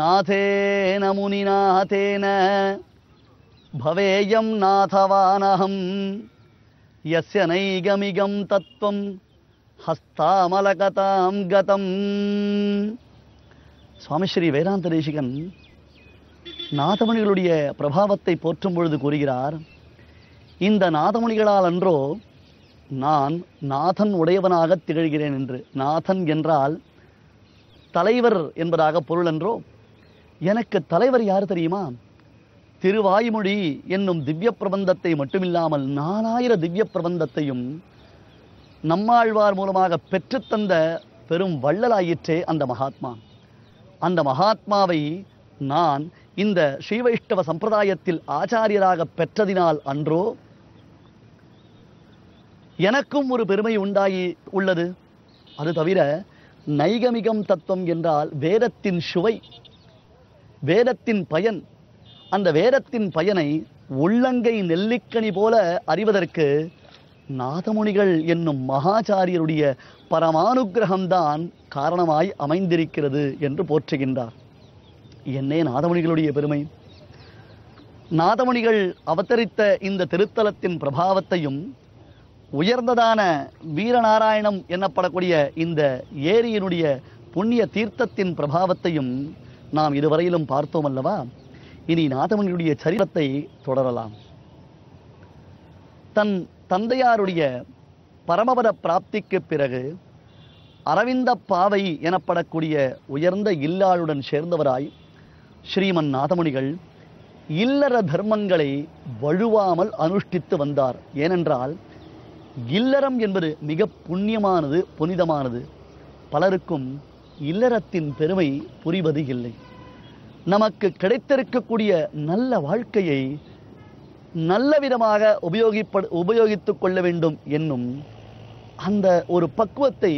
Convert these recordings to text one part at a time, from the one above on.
नाथेन मुनिनाथेन भवेयं नाथवानहं यस्य नैगमिगं तत्त्वं ஹஸ்தாமலகதாம் கதம் சுவாமி ஸ்ரீ வேதாந்த தேசிகன் நாதமணிகளுடைய பிரபாவத்தை போற்றும் பொழுது கூறுகிறார் இந்த நாதமணிகளால் அன்றோ நான் நாதன் உடையவனாக திகழ்கிறேன் என்று நாதன் என்றால் தலைவர் என்பதாக பொருள் என்றோ எனக்கு தலைவர் யார் தெரியுமா? திருவாய்மொழி என்னும் திவ்ய பிரபந்தத்தை மட்டுமில்லாமல் நாலாயிர திவ்ய பிரபந்தத்தையும் நம்மாழ்வார் மூலமாக பெற்றுத்தந்த பெரும் வள்ளலாயிற்றே அந்த மகாத்மா. அந்த மகாத்மாவை நான் இந்த ஸ்ரீவைஷ்ணவ சம்பிரதாயத்தில் ஆச்சாரியராக பெற்றதினால் அன்றோ எனக்கும் ஒரு பெருமை உண்டாகி உள்ளது. அது தவிர நைகமிகம் தத்துவம் என்றால் வேதத்தின் சுவை வேதத்தின் பயன். அந்த வேதத்தின் பயனை உள்ளங்கை நெல்லிக்கனி போல அறிவதற்கு நாதமுனிகள் என்னும் மகாச்சாரியருடைய பரமானுகிரகம்தான் காரணமாய் அமைந்திருக்கிறது என்று போற்றுகின்றார். என்னே நாதமுனிகளுடைய பெருமை. நாதமுனிகள் அவதரித்த இந்த திருத்தலத்தின் பிரபாவத்தையும் உயர்ந்ததான வீரநாராயணம் எனப்படக்கூடிய இந்த ஏரியினுடைய புண்ணிய தீர்த்தத்தின் பிரபாவத்தையும் நாம் இதுவரையிலும் பார்த்தோம் அல்லவா? இனி நாதமுனியுடைய சரித்திரத்தை தொடரலாம். தன் தந்தையாருடைய பரமபத பிராப்திக்கு பிறகு அரவிந்த பாவை எனப்படக்கூடிய உயர்ந்த இல்லாளுடன் சேர்ந்தவராய் ஸ்ரீமன் நாதமுனிகள் இல்லற தர்மங்களை வழுவாமல் அனுஷ்டித்து வந்தார். ஏனென்றால் இல்லறம் என்பது மிக புண்ணியமானது புனிதமானது. பலருக்கும் இல்லறத்தின் பெருமை புரிவது இல்லை நமக்கு கிடைத்திருக்கக்கூடிய நல்ல வாழ்க்கையை நல்ல விதமாக உபயோகிப்ப உபயோகித்துக் கொள்ள வேண்டும் என்னும் அந்த ஒரு பக்குவத்தை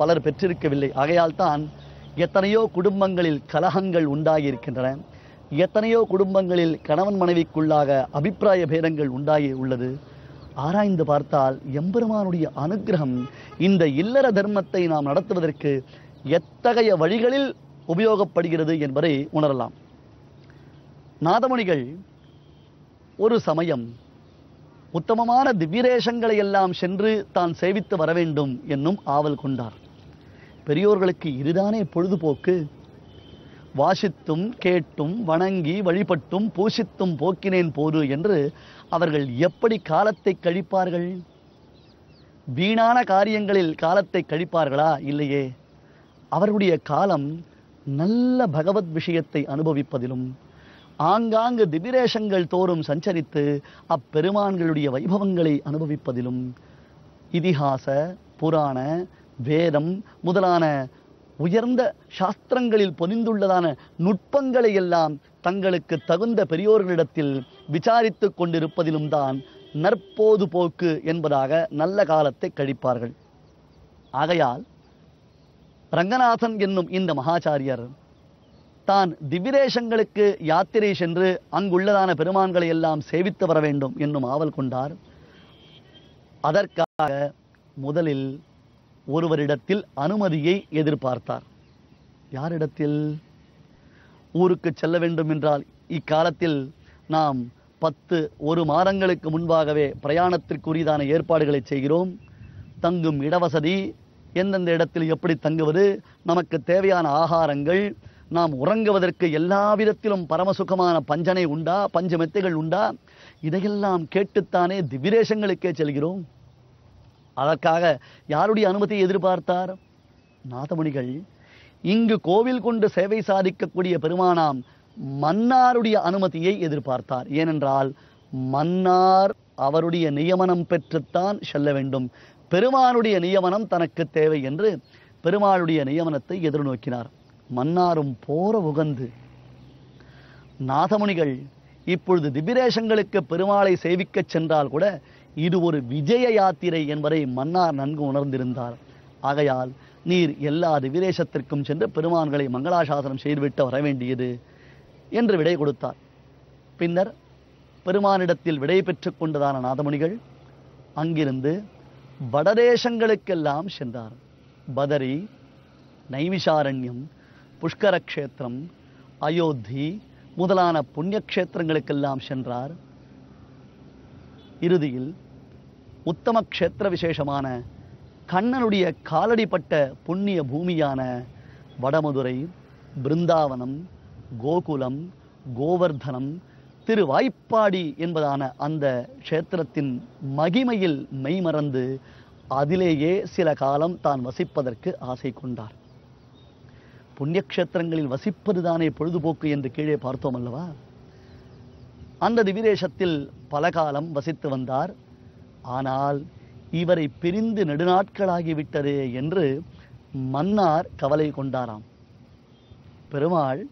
பலர் பெற்றிருக்கவில்லை. ஆகையால் தான் எத்தனையோ குடும்பங்களில் கலகங்கள் உண்டாகியிருக்கின்றன. எத்தனையோ குடும்பங்களில் கணவன் மனைவிக்குள்ளாக அபிப்பிராய பேதங்கள் உண்டாகி உள்ளது. ஆராய்ந்து பார்த்தால் எம்பெருமானுடைய அனுக்கிரகம் இந்த இல்லற தர்மத்தை நாம் நடத்துவதற்கு எத்தகைய வழிகளில் உபயோகப்படுகிறது என்பதை உணரலாம். நாதமணிகள் ஒரு சமயம் உத்தமமான திவ்யரேஷங்களை எல்லாம் சென்று தான் சேவித்து வர வேண்டும் என்னும் ஆவல் கொண்டார். பெரியோர்களுக்கு இதுதானே பொழுதுபோக்கு? வாசித்தும் கேட்டும் வணங்கி வழிபட்டும் பூசித்தும் போக்கினேன் போது என்று அவர்கள் எப்படி காலத்தை கழிப்பார்கள்? வீணான காரியங்களில் காலத்தை கழிப்பார்களா இல்லையே? அவர்களுடைய காலம் நல்ல பகவத் விஷயத்தை அனுபவிப்பதிலும் ஆங்காங்கு திபிரேஷங்கள் தோறும் சஞ்சரித்து அப்பெருமான்களுடைய வைபவங்களை அனுபவிப்பதிலும் இதிகாச புராண வேதம் முதலான உயர்ந்த சாஸ்திரங்களில் பொதிந்துள்ளதான நுட்பங்களை எல்லாம் தங்களுக்கு தகுந்த பெரியோர்களிடத்தில் விசாரித்து கொண்டிருப்பதிலும் தான் நற்போது போக்கு என்பதாக நல்ல காலத்தை கழிப்பார்கள். ஆகையால் ரங்கநாதன் என்னும் இந்த மகாச்சாரியர் தான் திவ்யதேசங்களுக்கு யாத்திரை சென்று அங்குள்ளதான பெருமான்களை எல்லாம் சேவித்து வர வேண்டும் என்னும் ஆவல் கொண்டார். அதற்காக முதலில் ஒருவரிடத்தில் அனுமதியை எதிர்பார்த்தார். யாரிடத்தில்? ஊருக்கு செல்ல வேண்டும் என்றால் இக்காலத்தில் நாம் பத்து ஒரு மாதங்களுக்கு முன்பாகவே பிரயாணத்திற்குரியதான ஏற்பாடுகளை செய்கிறோம். தங்கும் இடவசதி எந்தெந்த இடத்தில் எப்படி தங்குவது நமக்கு தேவையான ஆகாரங்கள் நாம் உறங்குவதற்கு எல்லா விதத்திலும் பரமசுகமான பஞ்சனை உண்டா பஞ்ச மெத்தைகள் உண்டா? இதையெல்லாம் கேட்டுத்தானே திவிரேஷங்களுக்கே செல்கிறோம். அதற்காக யாருடைய அனுமதியை எதிர்பார்த்தார்? நாதமுனிகள். இங்கு கோவில் கொண்டு சேவை சாதிக்கக்கூடிய பெருமானாம் மன்னாருடைய அனுமதியை எதிர்பார்த்தார். ஏனென்றால் மன்னார் அவருடைய நியமனம் பெற்றுத்தான் செல்ல வேண்டும். பெருமானுடைய நியமனம் தனக்கு தேவை என்று பெருமாளுடைய நியமனத்தை எதிர்நோக்கினார். மன்னாரும் போர உகந்து. நாதமுனிகள் இப்பொழுது திபிரேஷங்களுக்கு பெருமாளை சேவிக்கச் சென்றால் கூட இது ஒரு விஜய யாத்திரை என்பதை மன்னார் நன்கு உணர்ந்திருந்தார். ஆகையால் நீர் எல்லா திபிரேஷத்திற்கும் சென்று பெருமான்களை மங்களாசாசனம் செய்துவிட்டு வர வேண்டியது என்று விடை கொடுத்தார். பின்னர் பெருமானிடத்தில் விடை பெற்றுக் கொண்டதான நாதமுனிகள் அங்கிருந்து வடதேசங்களுக்கெல்லாம் சென்றார். பதரி நைமிஷாரண்யம் புஷ்கர கஷேத்திரம் அயோத்தி முதலான புண்ணிய க்ஷேத்திரங்களுக்கெல்லாம் சென்றார். இறுதியில் உத்தம க்ஷேத்திர விசேஷமான கண்ணனுடைய காலடிப்பட்ட புண்ணிய பூமியான வடமதுரை பிருந்தாவனம் கோகுலம் கோவர்தனம் திருவாய்ப்பாடி என்பதான அந்த க்ஷேத்திரத்தின் மகிமையில் மெய்மறந்து அதிலேயே சில காலம் தான் வசிப்பதற்கு ஆசை கொண்டார். புண்ணியக்ஷேத்திரங்களில் வசிப்பதுதானே பொழுதுபோக்கு என்று கீழே பார்த்தோம் அல்லவா? அந்த திவிதேசத்தில் பல காலம் வசித்து வந்தார். ஆனால் இவரை பிரிந்து நெடுநாட்களாகிவிட்டதே என்று மன்னார் கவலை கொண்டாராம். பெருமாள்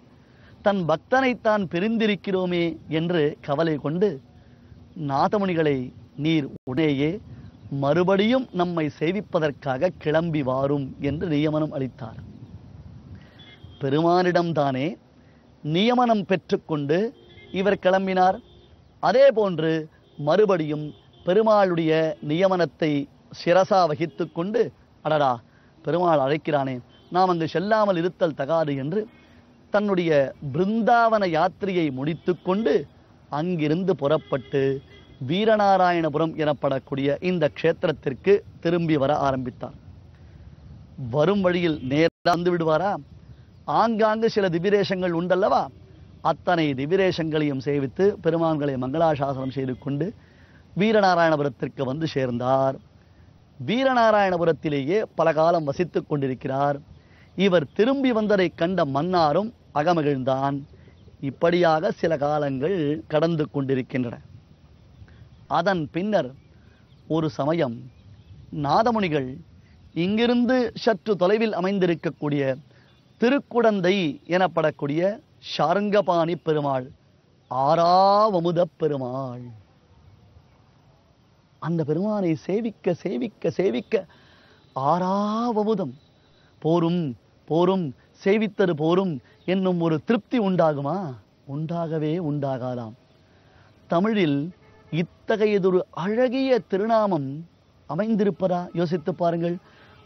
தன் பக்தனைத்தான் பிரிந்திருக்கிறோமே என்று கவலை கொண்டு நாதமுனிகளை நீர் உடனேயே மறுபடியும் நம்மை சேவிப்பதற்காக கிளம்பி வாரும் என்று நியமனம் அளித்தார். பெருமானிடம்தானே நியமனம் பெற்றுக்கொண்டு இவர் கிளம்பினார். அதே போன்று மறுபடியும் பெருமாளுடைய நியமனத்தை சிரசா வகித்து கொண்டு அடடா பெருமாள் அழைக்கிறானே நாம் அங்கு செல்லாமல் இருத்தல் தகாது என்று தன்னுடைய பிருந்தாவன யாத்திரையை முடித்துக்கொண்டு அங்கிருந்து புறப்பட்டு வீரநாராயணபுரம் எனப்படக்கூடிய இந்த க்ஷேத்திரத்திற்கு திரும்பி வர ஆரம்பித்தார். வரும் வழியில் நேரில் வந்து விடுவாரா? ஆங்காங்கு சில திவிரேஷங்கள் உண்டல்லவா? அத்தனை திவிரேஷங்களையும் சேவித்து பெருமான்களை மங்களாசாசனம் செய்து கொண்டு வீரநாராயணபுரத்திற்கு வந்து சேர்ந்தார். வீரநாராயணபுரத்திலேயே பல காலம் வசித்துக் கொண்டிருக்கிறார். இவர் திரும்பி வந்ததை கண்ட மன்னாரும் அகமகிழ்ந்தான் இப்படியாக சில காலங்கள் கடந்து கொண்டிருக்கின்றன. அதன் பின்னர் ஒரு சமயம் நாதமுனிகள் இங்கிருந்து சற்று தொலைவில் அமைந்திருக்கக்கூடிய திருக்குடந்தை எனப்படக்கூடிய ஷாருங்கபாணி பெருமாள் ஆறாவமுத பெருமாள். அந்த பெருமானை சேவிக்க சேவிக்க சேவிக்க ஆறாவமுதம். போரும் போரும் சேவித்தது போரும் என்னும் ஒரு திருப்தி உண்டாகுமா? உண்டாகவே உண்டாகாதாம் தமிழில் இத்தகையதொரு அழகிய திருநாமம் அமைந்திருப்பதா? யோசித்து பாருங்கள்.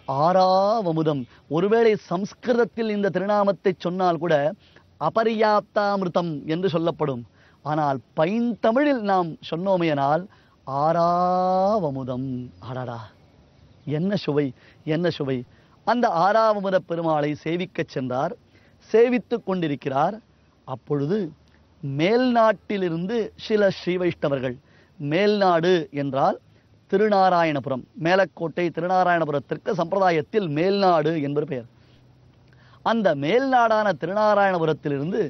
ஆறாவமுதம். ஒருவேளை சம்ஸ்கிருதத்தில் இந்த திருநாமத்தை சொன்னால் கூட அபரியாப்தாமிருதம் என்று சொல்லப்படும். ஆனால் பைந்தமிழில் நாம் சொன்னோமையனால் ஆறாவமுதம். அடடா. என்ன சுவை? என்ன சுவை? அந்த ஆறாவமுத பெருமாளை சேவிக்கச் சென்றார் சேவித்து கொண்டிருக்கிறார். அப்பொழுது மேல்நாட்டிலிருந்து சில ஸ்ரீ வைஷ்ணவர்கள் மேல்நாடு என்றால் திருநாராயணபுரம் மேலக்கோட்டை திருநாராயணபுரத்திற்கு சம்பிரதாயத்தில் மேல்நாடு என்பது பெயர். அந்த மேல்நாடான திருநாராயணபுரத்திலிருந்து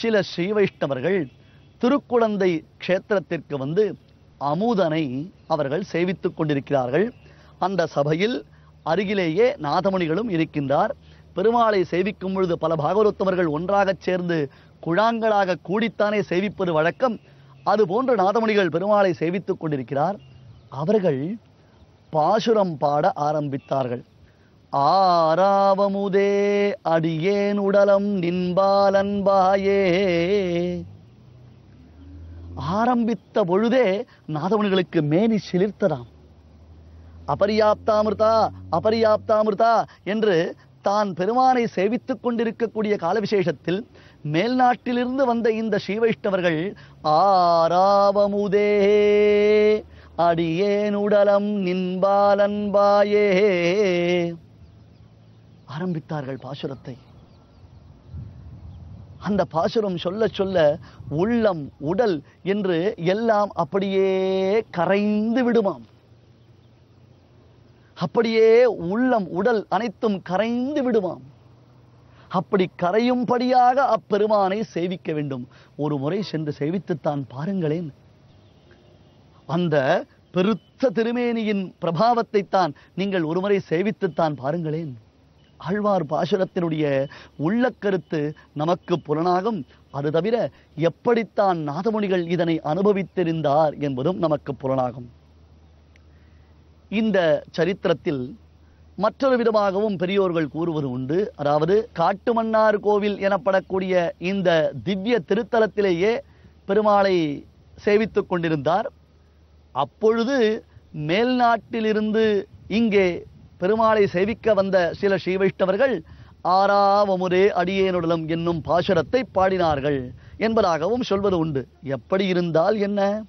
சில ஸ்ரீ வைஷ்ணவர்கள் திருக்குழந்தை க்ஷேத்திரத்திற்கு வந்து அமுதனை அவர்கள் சேவித்து கொண்டிருக்கிறார்கள். அந்த சபையில் அருகிலேயே நாதமணிகளும் இருக்கின்றார். பெருமாளை சேவிக்கும் பொழுது பல பாகவதோத்தமர்கள் ஒன்றாகச் சேர்ந்து குழாங்களாக கூடித்தானே சேவிப்பது வழக்கம். அதுபோன்று நாதமணிகள் பெருமாளை சேவித்துக் கொண்டிருக்கிறார். அவர்கள் பாசுரம் பாட ஆரம்பித்தார்கள். ஆராவமுதே அடியேன் உடலம் நின்பாலன்பாயே ஆரம்பித்த பொழுதே நாதமணிகளுக்கு மேனி சிலிர்த்ததாம். அபரியாப்தாமிருதா அபரியாப்தாமிருதா என்று தான் பெருமானை சேவித்துக் கொண்டிருக்கக்கூடிய கால விசேஷத்தில் மேல்நாட்டிலிருந்து வந்த இந்த ஸ்ரீவைஷ்ணவர்கள் ஆராவமுதே அடியேனுடலம் நின்பாலன்பாயே. ஆரம்பித்தார்கள் பாசுரத்தை. அந்த பாசுரம் சொல்ல சொல்ல உள்ளம் உடல் என்று எல்லாம் அப்படியே கரைந்து விடுமாம். அப்படியே உள்ளம் உடல் அனைத்தும் கரைந்து விடுமாம் அப்படி கரையும்படியாக அப்பெருமானை சேவிக்க வேண்டும். ஒரு முறை சென்று சேவித்துத்தான் பாருங்களேன். அந்த பெருத்த திருமேனியின் பிரபாவத்தை தான் நீங்கள் ஒருமுறை சேவித்துத்தான் பாருங்களேன். ஆழ்வார் பாசுரத்தினுடைய உள்ள கருத்து நமக்கு புலனாகும். அது தவிர எப்படித்தான் நாதமுனிகள் இதனை அனுபவித்திருந்தார் என்பதும் நமக்கு புலனாகும். இந்த சரித்திரத்தில் மற்றொரு விதமாகவும் பெரியோர்கள் கூறுவது உண்டு. அதாவது காட்டுமன்னார் கோவில் எனப்படக்கூடிய இந்த திவ்ய திருத்தலத்திலேயே பெருமாளை சேவித்துக் கொண்டிருந்தார். அப்பொழுது மேல்நாட்டிலிருந்து இங்கே பெருமாளை சேவிக்க வந்த சில ஸ்ரீவைஷ்ணவர்கள் ஆறாவமுரே அடியேனுடலம் என்னும் பாசுரத்தை பாடினார்கள் என்பதாகவும் சொல்வது உண்டு. எப்படி இருந்தால் என்ன?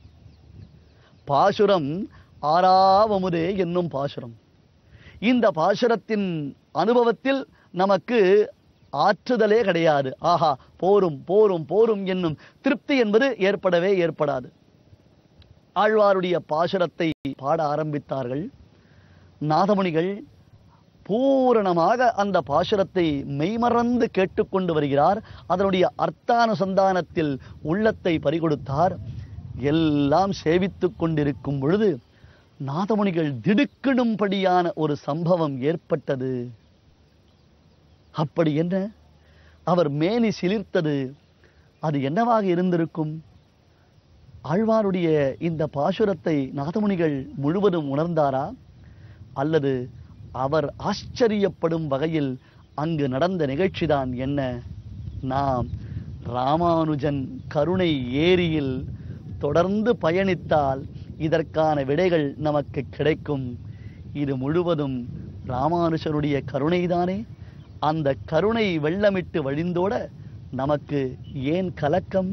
பாசுரம் ஆறாவமுதே என்னும் பாசுரம். இந்த பாசுரத்தின் அனுபவத்தில் நமக்கு ஆற்றுதலே கிடையாது. ஆஹா போரும் போரும் போரும் என்னும் திருப்தி என்பது ஏற்படவே ஏற்படாது. ஆழ்வாருடைய பாசுரத்தை பாட ஆரம்பித்தார்கள். நாதமுனிகள் பூரணமாக அந்த பாசுரத்தை மெய்மறந்து கேட்டுக்கொண்டு வருகிறார். அதனுடைய அர்த்தானுசந்தானத்தில் உள்ளத்தை பறிகொடுத்தார். எல்லாம் சேவித்து கொண்டிருக்கும் பொழுது நாதமுனிகள் திடுக்கிடும்படியான ஒரு சம்பவம் ஏற்பட்டது. அப்படி என்ன? அவர் மேனி சிலிர்த்தது. அது என்னவாக இருந்திருக்கும்? ஆழ்வாருடைய இந்த பாசுரத்தை நாதமுனிகள் முழுவதும் உணர்ந்தாரா? அல்லது அவர் ஆச்சரியப்படும் வகையில் அங்கு நடந்த நிகழ்ச்சிதான் என்ன? நாம் ராமானுஜன் கருணை ஏரியில் தொடர்ந்து பயணித்தால் இதற்கான விடைகள் நமக்கு கிடைக்கும். இது முழுவதும் ராமானுஷருடைய கருணைதானே. அந்த கருணை வெள்ளமிட்டு வழிந்தோட நமக்கு ஏன் கலக்கம்?